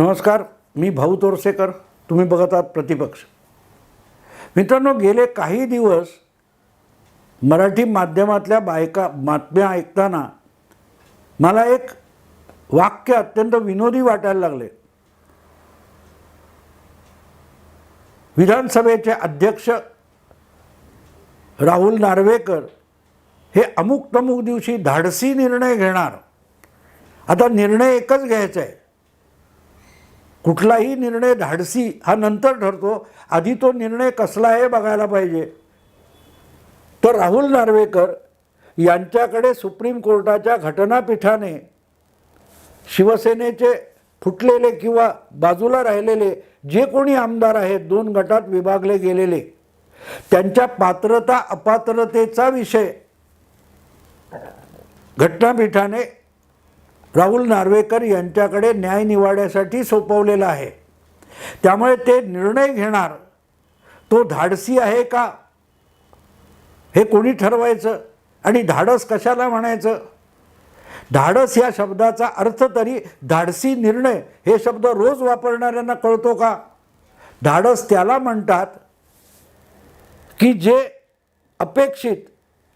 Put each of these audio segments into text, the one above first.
नमस्कार मी भाऊ तोरसेकर तुम्ही बघत आहात प्रतिपक्ष. मित्रांनो गेले काही दिवस मराठी माध्यमातल्या बायका बातम्या ऐकताना मला एक वाक्य अत्यंत विनोदी वाटायला लागले. विधानसभेचे अध्यक्ष राहुल नार्वेकर हे अमुक तमुक दिवशी धाडसी निर्णय घेणार. आता निर्णय एकच घ्यायचा आहे. कुठलाही निर्णय धाडसी हा नंतर ठरतो. आधी तो निर्णय कसला आहे बघायला पाहिजे. तर राहुल नार्वेकर यांच्याकडे सुप्रीम कोर्टाच्या घटनापीठाने शिवसेनेचे फुटलेले किंवा बाजूला राहिलेले जे कोणी आमदार आहेत दोन गटात विभागले गेलेले त्यांच्या पात्रता अपात्रतेचा विषय घटनापीठाने राहुल नार्वेकर यांच्याकडे न्याय निवाड्यासाठी सोपवलेला आहे. त्यामुळे ते निर्णय घेणार. तो धाडसी आहे का? हे कोणी ठरवायचं? आणि धाडस कशाला म्हणायचं? धाडस या शब्दाचा अर्थ तरी धाडसी निर्णय हे शब्द रोज वापरणाऱ्यांना कळतो का? धाडस त्याला म्हणतात की जे अपेक्षित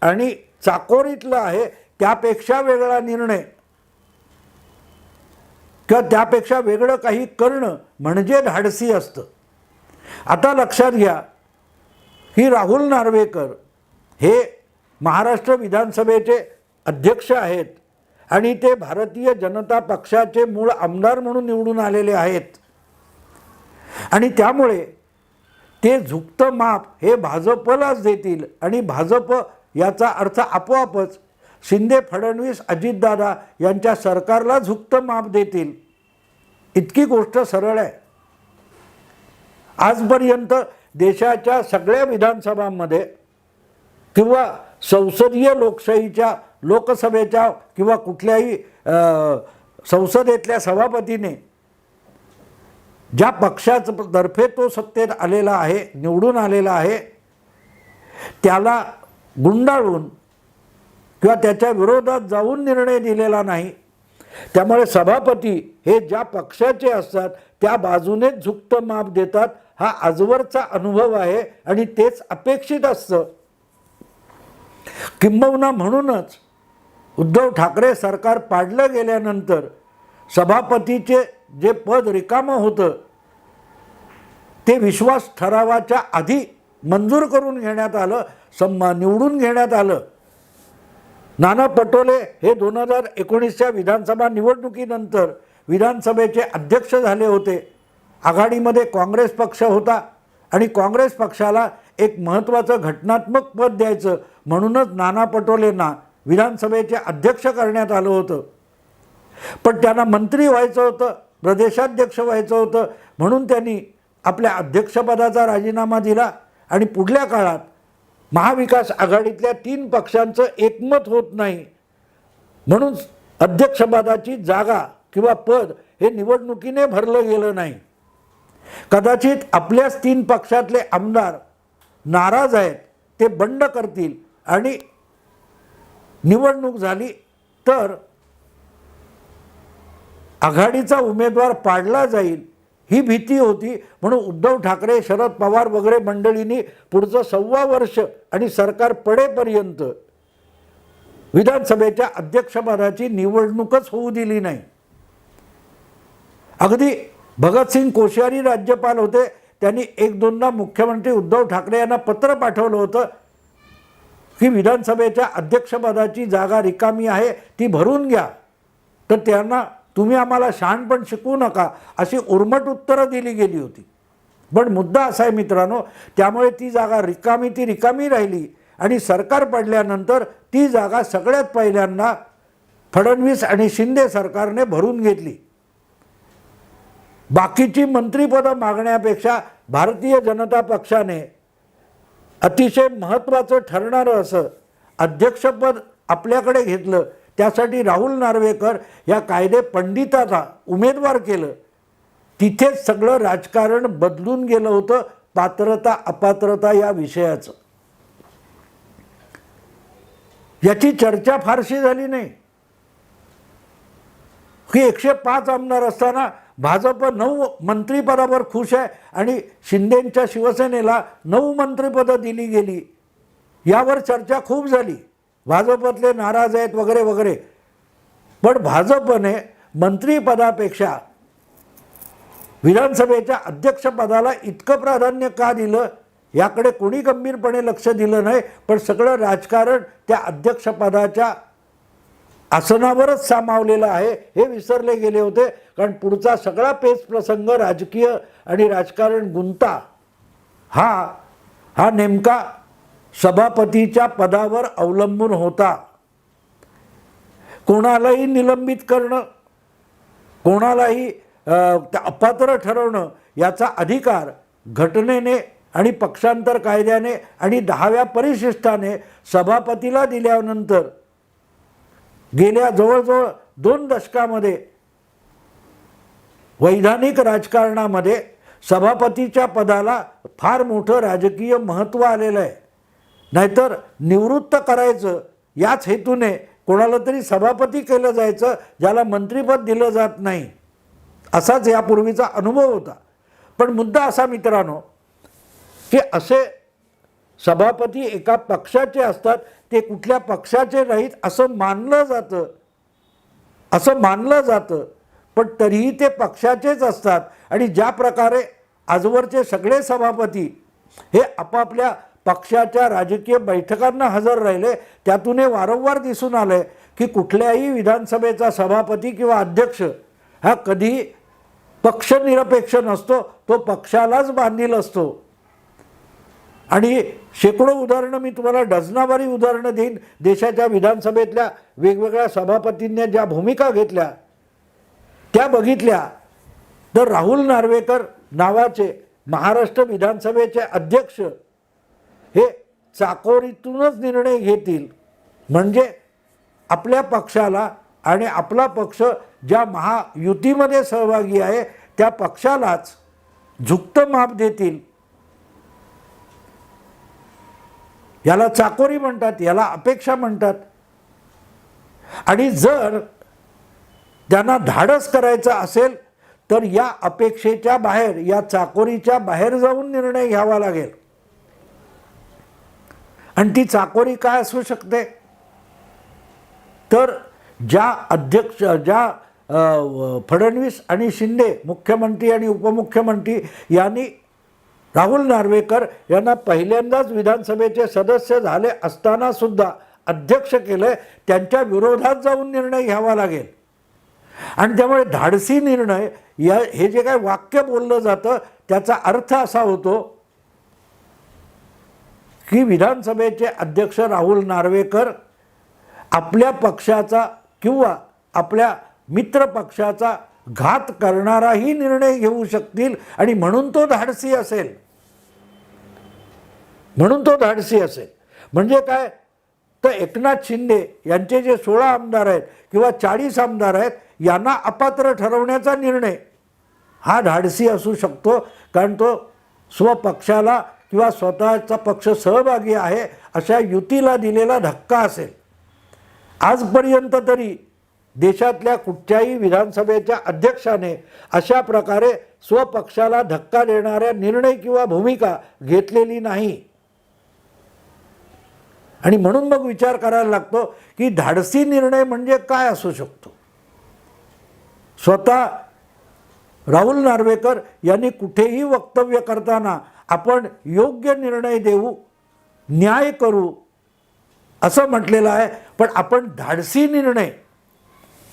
आणि चाकोरीतलं आहे त्यापेक्षा वेगळा निर्णय. किंवा त्यापेक्षा वेगळं काही करणं म्हणजे धाडसी असतं. आता लक्षात घ्या की राहुल नार्वेकर हे महाराष्ट्र विधानसभेचे अध्यक्ष आहेत आणि ते भारतीय जनता पक्षाचे मूळ आमदार म्हणून निवडून आलेले आहेत. आणि त्यामुळे ते झुकतं माप हे भाजपलाच देतील आणि भाजप याचा अर्थ आपोआपच शिंदे फडणवीस अजितदादा यांच्या सरकारला झुकतं माप देतील. इतकी गोष्ट सरळ आहे. आजपर्यंत देशाच्या सगळ्या विधानसभांमध्ये किंवा संसदीय लोकशाहीच्या लोकसभेच्या किंवा कुठल्याही संसदेतल्या सभापतीने ज्या पक्षाचं तर्फे तो सत्तेत आलेला आहे निवडून आलेला आहे त्याला गुंडाळून किंवा त्याच्या विरोधात जाऊन निर्णय दिलेला नाही. त्यामुळे सभापती हे ज्या पक्षाचे असतात त्या बाजूनेच झुकतं माप देतात हा आजवरचा अनुभव आहे आणि तेच अपेक्षित असतं. किंबहुना म्हणूनच उद्धव ठाकरे सरकार पाडलं गेल्यानंतर सभापतीचे जे पद रिकामं होतं ते विश्वास ठरावाच्या आधी मंजूर करून घेण्यात आलं सम्मान निवडून घेण्यात आलं. नाना पटोले हे दोन हजार एकोणीसच्या विधानसभा निवडणुकीनंतर विधानसभेचे अध्यक्ष झाले होते. आघाडीमध्ये काँग्रेस पक्ष होता आणि काँग्रेस पक्षाला एक महत्त्वाचं घटनात्मक पद द्यायचं म्हणूनच नाना पटोलेंना विधानसभेचे अध्यक्ष करण्यात आलं होतं. पण त्यांना मंत्री व्हायचं होतं प्रदेशाध्यक्ष व्हायचं होतं म्हणून त्यांनी आपल्या अध्यक्षपदाचा राजीनामा दिला आणि पुढल्या काळात महाविकास आघाडीतल्या तीन पक्षांचं एकमत होत नाही. म्हणून अध्यक्षपदाची जागा किंवा पद हे निवडणुकीने भरलं गेलं नाही. कदाचित आपल्याच तीन पक्षातले आमदार नाराज आहेत ते बंड करतील आणि निवडणूक झाली तर आघाडीचा उमेदवार पाडला जाईल ही भीती होती. म्हणून उद्धव ठाकरे शरद पवार वगैरे मंडळींनी पुढचं सव्वा वर्ष आणि सरकार पडेपर्यंत विधानसभेच्या अध्यक्षपदाची निवडणूकच होऊ दिली नाही. अगदी भगतसिंग कोश्यारी राज्यपाल होते. त्यांनी एक दोनदा मुख्यमंत्री उद्धव ठाकरे यांना पत्र पाठवलं होतं की विधानसभेच्या अध्यक्षपदाची जागा रिकामी आहे ती भरून घ्या. तर त्यांना तुम्ही आम्हाला शहाणपण शिकवू नका अशी उर्मट उत्तरं दिली गेली होती. पण मुद्दा असा आहे मित्रांनो त्यामुळे ती जागा रिकामी ती रिकामी राहिली आणि सरकार पडल्यानंतर ती जागा सगळ्यात पहिल्यांदा फडणवीस आणि शिंदे सरकारने भरून घेतली. बाकीची मंत्रिपदं मागण्यापेक्षा भारतीय जनता पक्षाने अतिशय महत्त्वाचं ठरणारं असं अध्यक्षपद आपल्याकडे घेतलं. त्यासाठी राहुल नार्वेकर या कायदे पंडिताचा उमेदवार केलं. तिथेच सगळं राजकारण बदलून गेलं होतं पात्रता अपात्रता या विषयाचं. याची चर्चा फारशी झाली नाही. की एकशे पाच आमदार असताना भाजप नऊ मंत्रिपदावर खुश आहे आणि शिंदेंच्या शिवसेनेला नऊ मंत्रिपदं दिली गेली. यावर चर्चा खूप झाली. भाजपतले नाराज आहेत वगैरे वगैरे. पण भाजपने मंत्रिपदापेक्षा विधानसभेच्या अध्यक्षपदाला इतकं प्राधान्य का दिलं याकडे कोणी गंभीरपणे लक्ष दिलं नाही पण सगळं राजकारण त्या अध्यक्षपदाच्या आसनावरच सामावलेलं आहे हे विसरले गेले होते. कारण पुढचा सगळा पेच प्रसंग राजकीय आणि राजकारण गुंता हा हा नेमका सभापतीच्या पदावर अवलंबून होता. कोणालाही निलंबित करणं कोणालाही त्या अपात्र ठरवणं याचा अधिकार घटनेने आणि पक्षांतर कायद्याने आणि दहाव्या परिशिष्टाने सभापतीला दिल्यानंतर गेल्या जवळजवळ दोन दशकामध्ये वैधानिक राजकारणामध्ये सभापतीच्या पदाला फार मोठं राजकीय महत्त्व आलेलं आहे. नाहीतर निवृत्त करायचं याच हेतूने कोणाला तरी सभापती केलं जायचं ज्याला मंत्रिपद दिलं जात नाही. असाच यापूर्वीचा अनुभव होता. पण मुद्दा असा मित्रांनो की असे सभापती एका पक्षाचे असतात ते कुठल्या पक्षाचे नाहीत असं मानलं जातं. असं मानलं जातं. पण तरीही ते पक्षाचेच असतात. आणि ज्या प्रकारे आजवरचे सगळे सभापती हे आपापल्या पक्षाच्या राजकीय बैठकांना हजर राहिले. त्यातून हे वारंवार दिसून आलं की कुठल्याही विधानसभेचा सभापती किंवा अध्यक्ष हा कधी पक्षनिरपेक्ष नसतो तो पक्षालाच बांधील असतो. आणि शेकडो उदाहरणं मी तुम्हाला डझनावारी उदाहरणं देईन. देशाच्या विधानसभेतल्या वेगवेगळ्या सभापतींनी ज्या भूमिका घेतल्या त्या बघितल्या. तर राहुल नार्वेकर नावाचे महाराष्ट्र विधानसभेचे अध्यक्ष हे चाकोरीतूनच निर्णय घेतील. म्हणजे आपल्या पक्षाला आणि आपला पक्ष ज्या महायुतीमध्ये सहभागी आहे त्या पक्षालाच झुकतं माप देतील. याला चाकोरी म्हणतात याला अपेक्षा म्हणतात. आणि जर त्यांना धाडस करायचं असेल तर या अपेक्षेच्या बाहेर या चाकोरीच्या बाहेर जाऊन निर्णय घ्यावा लागेल. आणि ती चाकोरी काय असू शकते? तर ज्या अध्यक्ष ज्या फडणवीस आणि शिंदे मुख्यमंत्री आणि उपमुख्यमंत्री यांनी राहुल नार्वेकर यांना पहिल्यांदाच विधानसभेचे सदस्य झाले असताना सुद्धा अध्यक्ष केलं त्यांच्या विरोधात जाऊन निर्णय घ्यावा लागेल. आणि त्यामुळे धाडसी निर्णय या हे जे काय वाक्य बोललं जातं त्याचा अर्थ असा होतो की विधानसभेचे अध्यक्ष राहुल नार्वेकर आपल्या पक्षाचा किंवा आपल्या मित्र पक्षाचा घात करणाराही निर्णय घेऊ शकतील आणि म्हणून तो धाडसी असेल. म्हणून तो धाडसी असेल. म्हणजे काय? तर एकनाथ शिंदे यांचे जे सोळा आमदार आहेत किंवा चाळीस आमदार आहेत यांना अपात्र ठरवण्याचा निर्णय हा धाडसी असू शकतो कारण तो स्वपक्षाला किंवा स्वतःचा पक्ष सहभागी आहे अशा युतीला दिलेला धक्का असेल. आजपर्यंत तरी देशातल्या कुठच्याही विधानसभेच्या अध्यक्षाने अशा प्रकारे स्वपक्षाला धक्का देणाऱ्या निर्णय किंवा भूमिका घेतलेली नाही. आणि म्हणून मग विचार करायला लागतो की धाडसी निर्णय म्हणजे काय असू शकतो? स्वतः राहुल नार्वेकर यांनी कुठेही वक्तव्य करताना आपण योग्य निर्णय देऊ न्याय करू असं म्हटलेलं आहे. पण आपण धाडसी निर्णय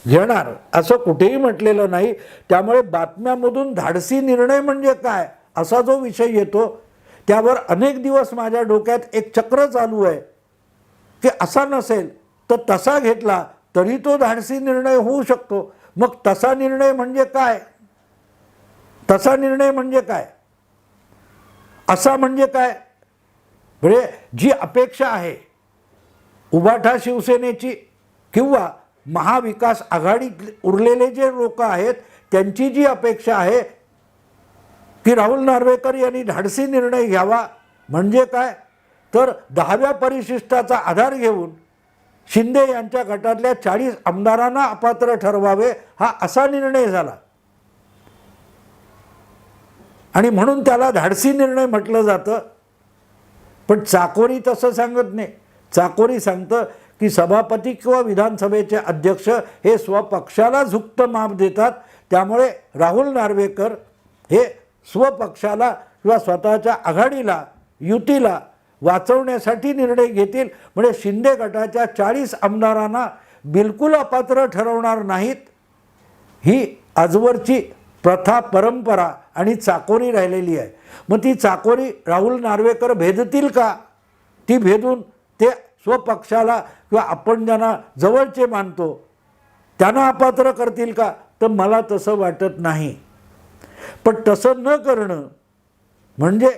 घेणार असं कुठेही म्हटलेलं नाही. त्यामुळे बातम्यामधून धाडसी निर्णय म्हणजे काय असा जो विषय येतो त्यावर अनेक दिवस माझ्या डोक्यात एक चक्र चालू आहे की असा नसेल तर तसा घेतला तरी तो धाडसी निर्णय होऊ शकतो. मग तसा निर्णय म्हणजे काय? तसा निर्णय म्हणजे काय? असा म्हणजे काय? म्हणजे जी अपेक्षा आहे उभाठा शिवसेनेची किंवा महाविकास आघाडीत उरलेले जे लोक आहेत त्यांची जी अपेक्षा आहे की राहुल नार्वेकर यांनी धाडसी निर्णय घ्यावा म्हणजे काय? तर दहाव्या परिशिष्टाचा आधार घेऊन शिंदे यांच्या गटातल्या चाळीस आमदारांना अपात्र ठरवावे हा असा निर्णय झाला. आणि म्हणून त्याला धाडसी निर्णय म्हटलं जातं. पण चाकोरी तसं सांगत नाही. चाकोरी सांगतं की सभापती किंवा विधानसभेचे अध्यक्ष हे स्वपक्षाला झुकतं माप देतात. त्यामुळे राहुल नार्वेकर हे स्वपक्षाला किंवा स्वतःच्या आघाडीला युतीला वाचवण्यासाठी निर्णय घेतील. म्हणजे शिंदे गटाच्या चाळीस आमदारांना बिलकुल अपात्र ठरवणार नाहीत. ही आजवरची प्रथा परंपरा आणि चाकोरी राहिलेली आहे. मग ती चाकोरी राहुल नार्वेकर भेदतील का? ती भेदून ते स्वपक्षाला किंवा आपण ज्यांना जवळचे मानतो. त्यांना अपात्र करतील का? तर मला तसं वाटत नाही. पण तसं न करणं म्हणजे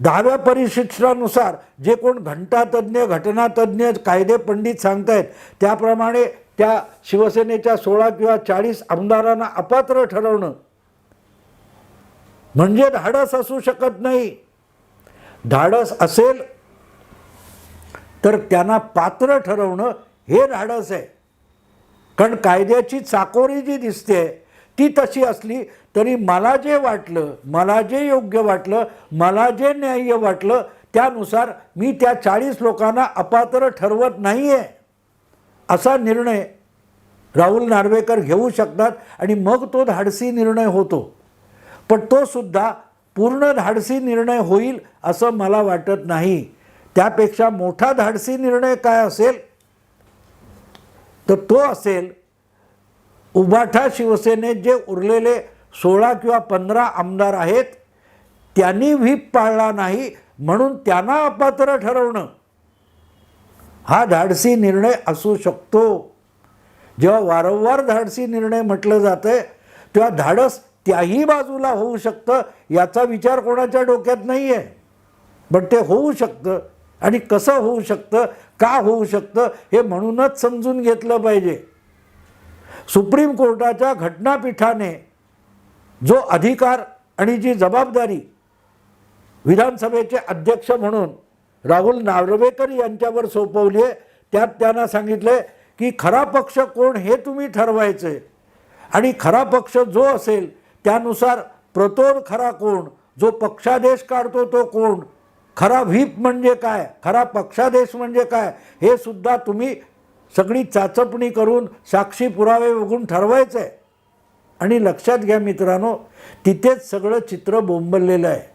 दहाव्या परिशिष्टानुसार जे कोण घंटातज्ञ घटनातज्ञ कायदे पंडित सांगतायत त्याप्रमाणे त्या शिवसेनेच्या सोळा किंवा चाळीस आमदारांना अपात्र ठरवणं. म्हणजे धाडस असू शकत नाही. धाडस असेल तर त्यांना पात्र ठरवणं हे धाडस आहे. कारण कायद्याची चाकोरी जी दिसते ती तशी असली तरी मला जे वाटलं मला जे योग्य वाटलं मला जे न्याय्य वाटलं त्यानुसार मी त्या चाळीस लोकांना अपात्र ठरवत नाही आहे असा निर्णय राहुल नार्वेकर घेऊ शकतात आणि मग तो धाडसी निर्णय होतो. पण तो सुद्धा पूर्ण धाडसी निर्णय होईल असं मला वाटत नाही. त्यापेक्षा मोठा धाडसी निर्णय काय असेल? तर तो असेल उबाठा शिवसेनेत जे उरलेले सोळा किंवा पंधरा आमदार आहेत त्यांनी व्हीप पाळला नाही म्हणून त्यांना अपात्र ठरवणं. हा धाडसी निर्णय असू शकतो. जेव्हा वारंवार धाडसी निर्णय म्हटलं जातं तेव्हा धाडस त्याही बाजूला होऊ शकतं याचा विचार कोणाच्या डोक्यात नाही आहे पण ते होऊ शकतं. आणि कसं होऊ शकतं का होऊ शकतं हे म्हणूनच समजून घेतलं पाहिजे. सुप्रीम कोर्टाच्या घटनापीठाने जो अधिकार आणि जी जबाबदारी विधानसभेचे अध्यक्ष म्हणून राहुल नार्वेकर यांच्यावर सोपवली आहे त्यात त्यांना सांगितले की खरा पक्ष कोण हे तुम्ही ठरवायचे आणि खरा पक्ष जो असेल त्यानुसार प्रतोर खरा कोण? जो पक्षादेश काढतो तो कोण? खरा व्हीप म्हणजे काय? खरा पक्षादेश म्हणजे काय? हे सुद्धा तुम्ही सगळी चाचपणी करून साक्षी पुरावे बघून ठरवायचं आहे आणि लक्षात घ्या मित्रांनो तिथेच सगळं चित्र बोंबललेलं आहे.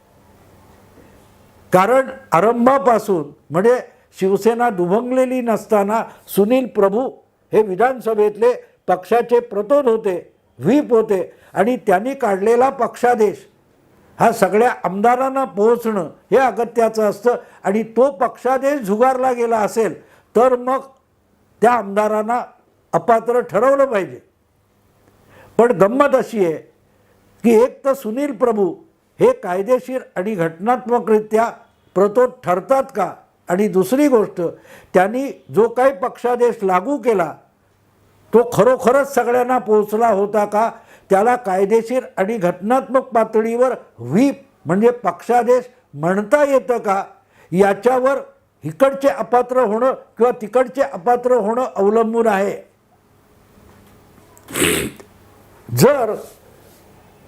कारण आरंभापासून म्हणजे शिवसेना दुभंगलेली नसताना सुनील प्रभू हे विधानसभेतले पक्षाचे प्रतोद होते व्हीप होते आणि त्यांनी काढलेला पक्षादेश. हा सगळ्या आमदारांना पोहोचणं हे अगत्याचं असतं आणि तो पक्षादेश झुगारला गेला असेल तर मग त्या आमदारांना अपात्र ठरवलं पाहिजे. पण गंमत अशी आहे की एक तर सुनील प्रभू हे कायदेशीर आणि घटनात्मकरित्या प्रतोद ठरतात का? आणि दुसरी गोष्ट त्यांनी जो काही पक्षादेश लागू केला तो खरोखरच सगळ्यांना पोहोचला होता का? त्याला कायदेशीर आणि घटनात्मक पातळीवर व्हीप म्हणजे पक्षादेश म्हणता येतं का? याच्यावर इकडचे अपात्र होणं किंवा तिकडचे अपात्र होणं अवलंबून आहे. जर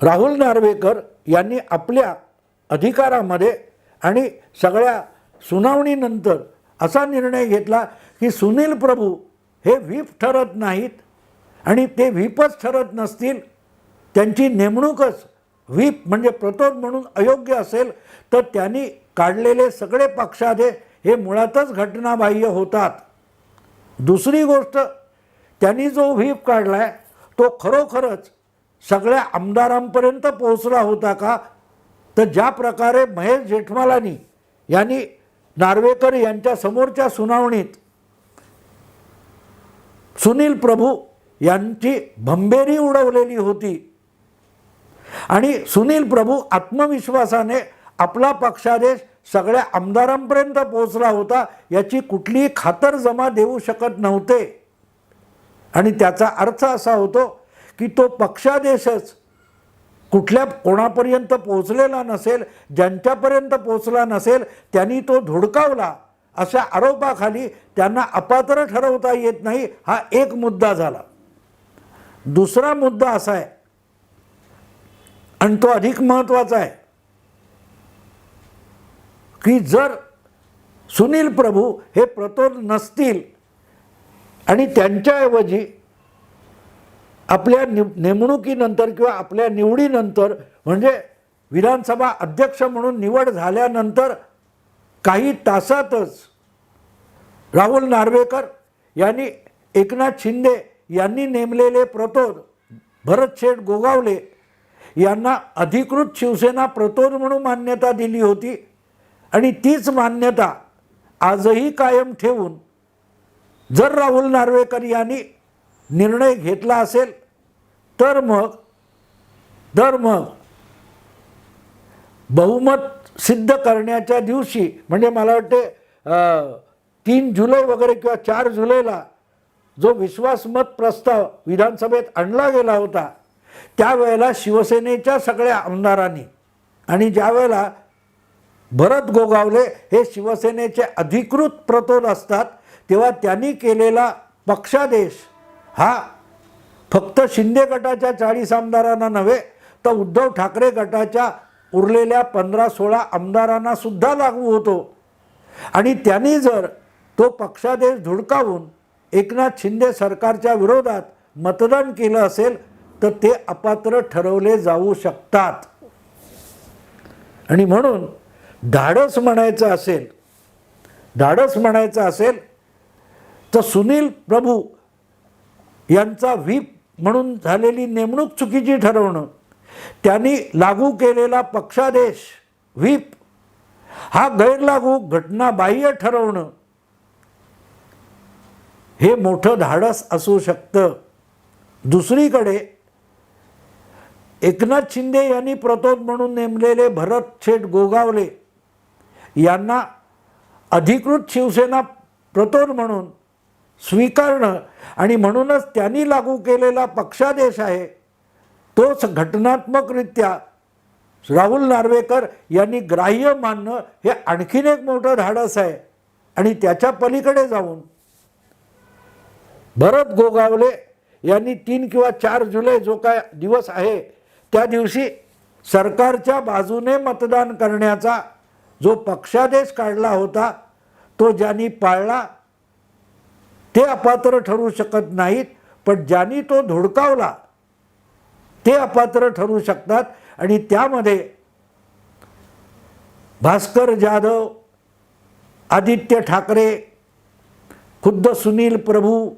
राहुल नार्वेकर यांनी आपल्या अधिकारामध्ये आणि सगळ्या सुनावणीनंतर असा निर्णय घेतला की सुनील प्रभू हे व्हीप ठरत नाहीत आणि ते व्हीपच ठरत नसतील. त्यांची नेमणूकच व्हीप म्हणजे प्रतोद म्हणून अयोग्य असेल तर त्यांनी काढलेले सगळे पक्षादेश हे मुळातच घटनाबाह्य होतात. दुसरी गोष्ट त्यांनी जो व्हीप काढला आहे तो खरोखरच सगळ्या आमदारांपर्यंत पोहोचला होता का? तर ज्या प्रकारे महेश जेठमालानी यांनी नार्वेकर यांच्या समोरच्या सुनावणीत सुनील प्रभू यांची भंबेरी उडवलेली होती आणि सुनील प्रभू आत्मविश्वासाने आपला पक्षादेश सगळ्या आमदारांपर्यंत पोहोचला होता याची कुठलीही खातरजमा देऊ शकत नव्हते. आणि त्याचा अर्थ असा होतो की तो पक्षादेशच कुठल्या कोणापर्यंत पोहोचलेला नसेल ज्यांच्यापर्यंत पोहोचला नसेल त्यांनी तो धुडकावला. अशा आरोपाखाली त्यांना अपात्र ठरवता येत नाही हा एक मुद्दा झाला. दुसरा मुद्दा असा आहे आणि तो अधिक महत्त्वाचा आहे की जर सुनील प्रभू हे प्रतोद नसतील आणि त्यांच्याऐवजी आपल्या नि नेमणुकीनंतर किंवा आपल्या निवडीनंतर म्हणजे विधानसभा अध्यक्ष म्हणून निवड झाल्यानंतर काही तासातच राहुल नार्वेकर यांनी एकनाथ शिंदे यांनी नेमलेले प्रतोद भरत शेठ गोगावले यांना अधिकृत शिवसेना प्रतोद म्हणून मान्यता दिली होती. आणि तीच मान्यता आजही कायम ठेवून जर राहुल नार्वेकर यांनी निर्णय घेतला असेल तर मग तर मग बहुमत सिद्ध करण्याच्या दिवशी म्हणजे मला वाटते तीन जुलै वगैरे किंवा चार जुलैला जो विश्वासमत प्रस्ताव विधानसभेत आणला गेला होता त्यावेळेला शिवसेनेच्या सगळ्या आमदारांनी आणि ज्यावेळेला भरत गोगावले हे शिवसेनेचे अधिकृत प्रतोद असतात तेव्हा त्यांनी केलेला पक्षादेश हा फक्त शिंदे गटाच्या चाळीस आमदारांना नव्हे तर उद्धव ठाकरे गटाच्या उरलेल्या पंधरा सोळा आमदारांना सुद्धा लागू होतो. आणि त्यांनी जर तो पक्षादेश धुडकावून एकनाथ शिंदे सरकारच्या विरोधात मतदान केलं असेल तर ते अपात्र ठरवले जाऊ शकतात. आणि म्हणून धाडस म्हणायचं असेल धाडस म्हणायचं असेल तर सुनील प्रभू यांचा व्हीप म्हणून झालेली नेमणूक चुकीची ठरवणं त्यांनी लागू केलेला पक्षादेश व्हीप हा गैरलागू घटनाबाह्य ठरवणं हे मोठं धाडस असू शकतं. दुसरीकडे एकनाथ शिंदे यांनी प्रतोद म्हणून नेमलेले भरत शेठ गोगावले यांना अधिकृत शिवसेना प्रतोद म्हणून स्वीकारणं. आणि म्हणूनच त्यांनी लागू केलेला पक्षादेश आहे तोच घटनात्मकरित्या राहुल नार्वेकर यांनी ग्राह्य मानणं हे आणखीन एक मोठं धाडस आहे. आणि त्याच्या पलीकडे जाऊन भरत गोगावले यांनी तीन किंवा चार जुलै जो काय दिवस आहे त्या दिवशी सरकारच्या बाजूने मतदान करण्याचा जो पक्षादेश काढला होता तो ज्यांनी पाळला ते अपात्र ठरू शकत नाहीत पण ज्यांनी तो धुडकावला ते अपात्र ठरू शकतात. आणि त्यामध्ये भास्कर जाधव आदित्य ठाकरे खुद्द सुनील प्रभू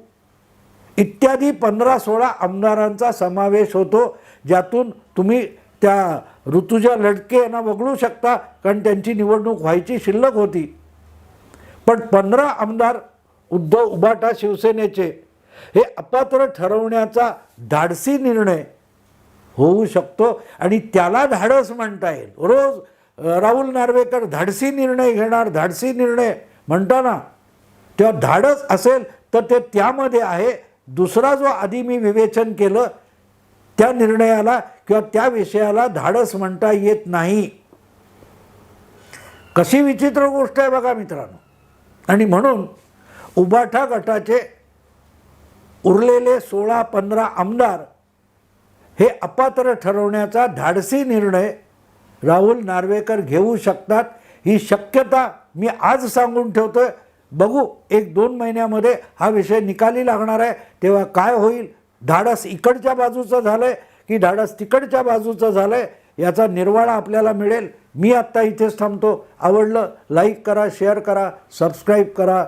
इत्यादी पंधरा सोळा आमदारांचा समावेश होतो ज्यातून तुम्ही त्या ऋतुजा लडके यांना वगळू शकता कारण त्यांची निवडणूक व्हायची शिल्लक होती. पण पंधरा आमदार उद्धव उभाटा शिवसेनेचे हे अपात्र ठरवण्याचा धाडसी निर्णय होऊ शकतो आणि त्याला धाडस म्हणता येईल. रोज राहुल नार्वेकर धाडसी निर्णय घेणार धाडसी निर्णय म्हणताना तेव्हा धाडस असेल तर ते त्यामध्ये आहे. दुसरा जो आधी मी विवेचन केलं त्या निर्णयाला किंवा त्या विषयाला धाडस म्हणता येत नाही. कशी विचित्र गोष्ट आहे बघा मित्रांनो. आणि म्हणून उबाठा गटाचे उरलेले सोळा पंधरा आमदार हे अपात्र ठरवण्याचा धाडसी निर्णय राहुल नार्वेकर घेऊ शकतात ही शक्यता मी आज सांगून ठेवतोय. बघू एक दोन महिन्यामध्ये हा विषय निकाली लागणार आहे तेव्हा काय होईल? धाडस इकडच्या बाजूचं झालं आहे की धाडस तिकडच्या बाजूचं झालं आहे याचा निर्वाळा आपल्याला मिळेल. मी आत्ता इथेच थांबतो. आवडलं लाईक करा शेअर करा सबस्क्राईब करा.